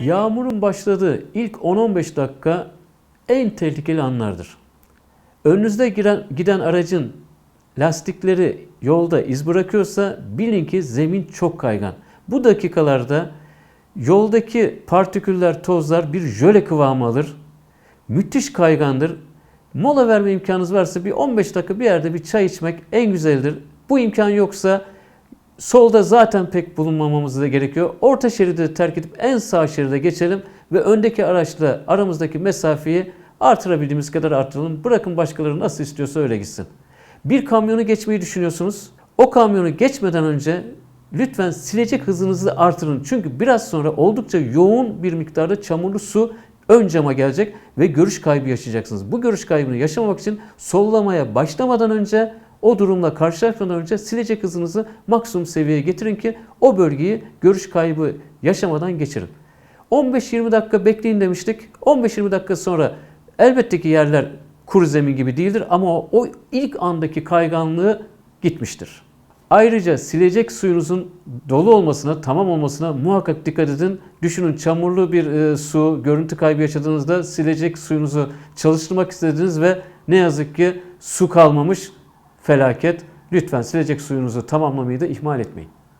Yağmurun başladığı ilk 10-15 dakika en tehlikeli anlardır. Önünüzde giren, giden aracın lastikleri yolda iz bırakıyorsa bilin ki zemin çok kaygan. Bu dakikalarda yoldaki partiküller, tozlar bir jöle kıvamı alır. Müthiş kaygandır. Mola verme imkanınız varsa bir 15 dakika bir yerde bir çay içmek en güzeldir. Bu imkan yoksa Solda zaten pek bulunmamamız da gerekiyor. Orta şeridi terk edip en sağ şeride geçelim ve öndeki araçla aramızdaki mesafeyi artırabildiğimiz kadar artıralım. Bırakın başkaları nasıl istiyorsa öyle gitsin. Bir kamyonu geçmeyi düşünüyorsunuz. O kamyonu geçmeden önce lütfen silecek hızınızı artırın. Çünkü biraz sonra oldukça yoğun bir miktarda çamurlu su ön cama gelecek ve görüş kaybı yaşayacaksınız. Bu görüş kaybını yaşamamak için sollamaya başlamadan önce o durumla karşılaşmadan önce silecek hızınızı maksimum seviyeye getirin ki o bölgeyi görüş kaybı yaşamadan geçirin. 15-20 dakika bekleyin demiştik. 15-20 dakika sonra elbette ki yerler kuru zemin gibi değildir ama o, ilk andaki kayganlığı gitmiştir. Ayrıca silecek suyunuzun dolu olmasına, tamam olmasına muhakkak dikkat edin. Düşünün çamurlu bir e, su, görüntü kaybı yaşadığınızda silecek suyunuzu çalıştırmak istediniz ve ne yazık ki su kalmamış felaket. Lütfen silecek suyunuzu tamamlamayı da ihmal etmeyin.